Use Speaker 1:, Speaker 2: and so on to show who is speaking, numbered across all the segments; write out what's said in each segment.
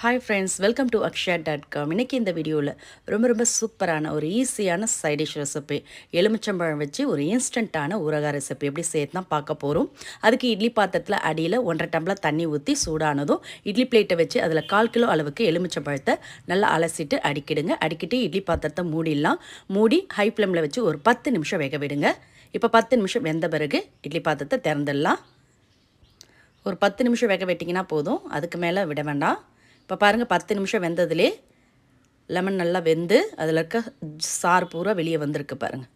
Speaker 1: Hi friends welcome to Akshaya dot com இன்றைக்கி இந்த வீடியோவில் ரொம்ப ரொம்ப சூப்பரான ஒரு ஈஸியான சைட் டிஷ் ரெசிபி எலுமிச்சம்பழம் வச்சு ஒரு இன்ஸ்டண்ட்டான ஊரகா ரெசிபி எப்படி சேர்த்து தான் பார்க்க போகிறோம் அதுக்கு இட்லி பாத்திரத்தில் அடியில் ஒன்றரை டம்ளர் தண்ணி ஊற்றி சூடானதும் இட்லி பிளேட்டை வச்சு அதில் கால் கிலோ அளவுக்கு எலுமிச்சம்பழத்தை நல்லா அலசிட்டு அடிக்கிடுங்க. அடிக்கிட்டு இட்லி பாத்திரத்தை மூடிடலாம். மூடி ஹை ஃப்ளேமில் வச்சு ஒரு பத்து நிமிஷம் வேக விடுங்க. இப்போ பத்து நிமிஷம் வெந்த பிறகு இட்லி பாத்திரத்தை திறந்துடலாம். ஒரு பத்து நிமிஷம் வேக வெட்டிங்கன்னா போதும். அதுக்கு மேலே விட வேண்டாம். இப்போ பாருங்கள் பத்து நிமிஷம் வெந்ததுலே லெமன் நல்லா வெந்து அதில் இருக்க சாறு பூரா வெளியே வந்திருக்கு பாருங்கள்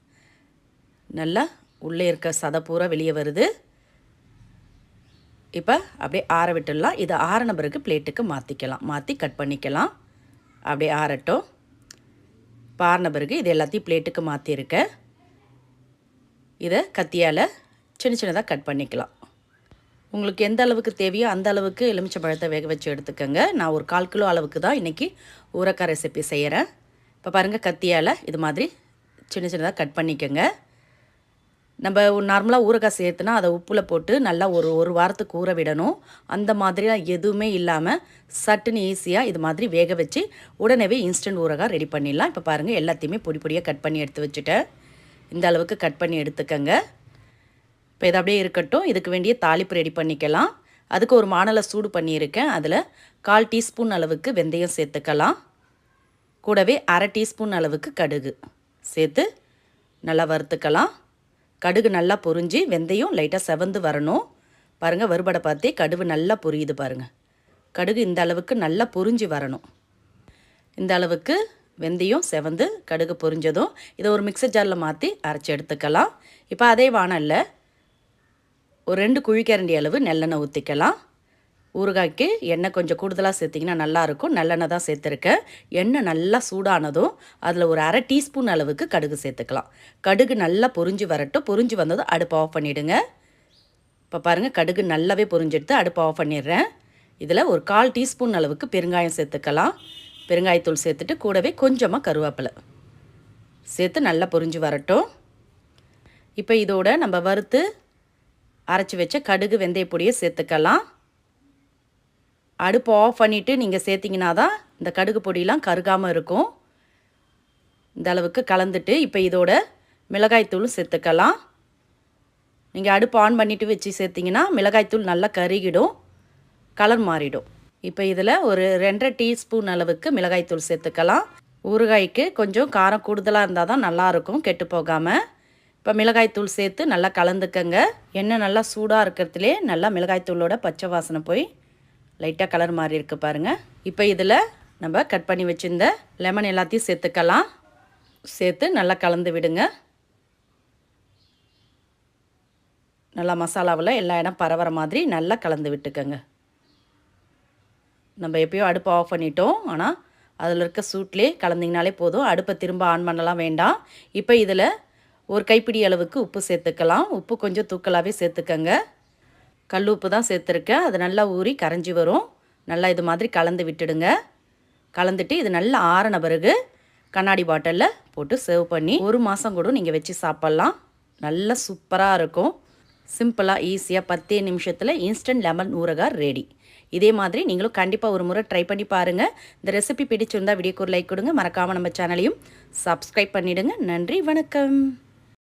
Speaker 1: நல்லா உள்ளே இருக்க சதை பூரா வெளியே வருது. இப்போ அப்படியே ஆற விட்டுடலாம். இதை ஆறின பிறகு பிளேட்டுக்கு மாற்றிக்கலாம் மாற்றி கட் பண்ணிக்கலாம். அப்படியே ஆறட்டும். இப்போ ஆறின பிறகு இது எல்லாத்தையும் பிளேட்டுக்கு மாற்றிருக்கேன் இதை கத்தியால் சின்ன சின்னதாக கட் பண்ணிக்கலாம். உங்களுக்கு எந்த அளவுக்கு தேவையோ அந்த அளவுக்கு எலுமிச்சை பழத்தை வேக வச்சு எடுத்துக்கோங்க. நான் ஒரு கால் கிலோ அளவுக்கு தான் இன்றைக்கி ஊரக்காய் ரெசிபி செய்கிறேன் இப்போ பாருங்கள் கத்தியால் இது மாதிரி சின்ன சின்னதாக கட் பண்ணிக்கோங்க. நம்ம நார்மலாக ஊறுகாய் சேர்த்துனா அதை உப்பில் போட்டு நல்லா ஒரு ஒரு வாரத்துக்கு ஊற விடணும். அந்த மாதிரிலாம் எதுவுமே இல்லாமல் சட்டுன்னு ஈஸியாக இது மாதிரி வேக வச்சு உடனே இன்ஸ்டன்ட் ஊறுகாய் ரெடி பண்ணிடலாம். இப்போ பாருங்கள் எல்லாத்தையுமே பொடி பொடியாக கட் பண்ணி எடுத்து வச்சுட்டேன். இந்த அளவுக்கு கட் பண்ணி எடுத்துக்கோங்க. இப்போ இது அப்படியே இருக்கட்டும். இதுக்கு வேண்டிய தாளிப்பு ரெடி பண்ணிக்கலாம். அதுக்கு ஒரு மாணலை சூடு பண்ணியிருக்கேன். அதில் கால் டீஸ்பூன் அளவுக்கு வெந்தயம் சேர்த்துக்கலாம். கூடவே அரை டீஸ்பூன் அளவுக்கு கடுகு சேர்த்து நல்லா வறுத்துக்கலாம். கடுகு நல்லா பொரிஞ்சு வெந்தயம் லைட்டாக செவந்து வரணும். பாருங்கள் வறுபடை பார்த்தே கடுகு நல்லா பொரியுது பாருங்கள் கடுகு இந்த அளவுக்கு நல்லா பொரிஞ்சு வரணும். இந்த அளவுக்கு வெந்தயம் செவந்து கடுகு பொரிஞ்சதும் இதை ஒரு மிக்சர் ஜாரில் மாற்றி அரைச்சி எடுத்துக்கலாம். இப்போ அதே வானலில் ஒரு ரெண்டு குழிக்கரண்டி அளவு நல்லெண்ணெய் ஊற்றிக்கலாம் ஊறுகாய்க்கு எண்ணெய் கொஞ்சம் கூடுதலாக சேர்த்திங்கன்னா நல்லாயிருக்கும். நல்லெண்ணெய் தான் சேர்த்துருக்கேன். எண்ணெய் நல்லா சூடானதும் அதில் ஒரு அரை டீஸ்பூன் அளவுக்கு கடுகு சேர்த்துக்கலாம். கடுகு நல்லா பொரிஞ்சு வரட்டும். பொரிஞ்சு வந்ததும் அடுப்பு ஆஃப் பண்ணிவிடுங்க இப்போ பாருங்கள் கடுகு நல்லாவே பொறிஞ்செடுத்து அடுப்பு ஆஃப் பண்ணிடுறேன். இதில் ஒரு கால் டீஸ்பூன் அளவுக்கு பெருங்காயம் சேர்த்துக்கலாம். பெருங்காயத்தூள் சேர்த்துட்டு கூடவே கொஞ்சமாக கருவேப்பிலை சேர்த்து நல்லா பொரிஞ்சு வரட்டும். இப்போ இதோட நம்ம வறுத்து அரைச்சி வச்ச கடுகு வெந்தய பொடியை சேர்த்துக்கலாம். அடுப்பு ஆஃப் பண்ணிவிட்டு நீங்கள் சேர்த்திங்கன்னா தான் இந்த கடுகு பொடியெலாம் கருகாமல் இருக்கும். இந்த அளவுக்கு கலந்துட்டு இப்போ இதோட மிளகாய்த்தூளும் சேர்த்துக்கலாம். நீங்கள் அடுப்பு ஆன் பண்ணிவிட்டு வச்சு சேர்த்திங்கன்னா மிளகாய்த்தூள் நல்லா கருகிடும் கலர் மாறிடும். இப்போ இதில் ஒரு ரெண்டரை டீஸ்பூன் அளவுக்கு மிளகாய்த்தூள் சேர்த்துக்கலாம். ஊறுகாய்க்கு கொஞ்சம் காரம் கூடுதலாக இருந்தால் தான் நல்லாயிருக்கும் கெட்டு போகாமல் இப்போ மிளகாய்த்தூள் சேர்த்து நல்லா கலந்துக்கங்க. எண்ணெய் நல்லா சூடாக இருக்கிறதுலே நல்லா மிளகாய்த்தூளோட பச்சை வாசனை போய் லைட்டாக கலர் மாறி இருக்கு பாருங்கள் இப்போ இதில் நம்ம கட் பண்ணி வச்சுருந்த லெமன் எல்லாத்தையும் சேர்த்துக்கலாம். சேர்த்து நல்லா கலந்து விடுங்க. நல்லா மசாலாவில் எல்லா இடம் பரவற மாதிரி நல்லா கலந்து விட்டுக்கோங்க. நம்ம எப்பயோ அடுப்பை ஆஃப் பண்ணிட்டோம். ஆனால் அதில் இருக்க சூட்லேயே கலந்திங்கனாலே போதும். அடுப்பை திரும்ப ஆன் பண்ணலாம் வேண்டாம். இப்போ இதில் ஒரு கைப்பிடி அளவுக்கு உப்பு சேர்த்துக்கலாம். உப்பு கொஞ்சம் தூக்கலாகவே சேர்த்துக்கங்க. கல் உப்பு தான் சேர்த்துருக்கேன். அது நல்லா ஊறி கரைஞ்சி வரும். நல்லா இது மாதிரி கலந்து விட்டுடுங்க. கலந்துட்டு இது நல்லா ஆறின பிறகு கண்ணாடி பாட்டிலில் போட்டு சேவ் பண்ணி ஒரு மாதம் கூட நீங்கள் வச்சு சாப்பிட்லாம். நல்லா சூப்பராக இருக்கும். சிம்பிளாக ஈஸியாக பத்தே நிமிஷத்தில் இன்ஸ்டன்ட் லெமன் ஊறுகாய் ரெடி இதே மாதிரி நீங்களும் கண்டிப்பாக ஒரு முறை ட்ரை பண்ணி பாருங்கள் இந்த ரெசிபி பிடிச்சிருந்தால் வீடியோக்கு ஒரு லைக் கொடுங்க. மறக்காமல் நம்ம சேனலையும் சப்ஸ்கிரைப் பண்ணிவிடுங்க நன்றி வணக்கம்.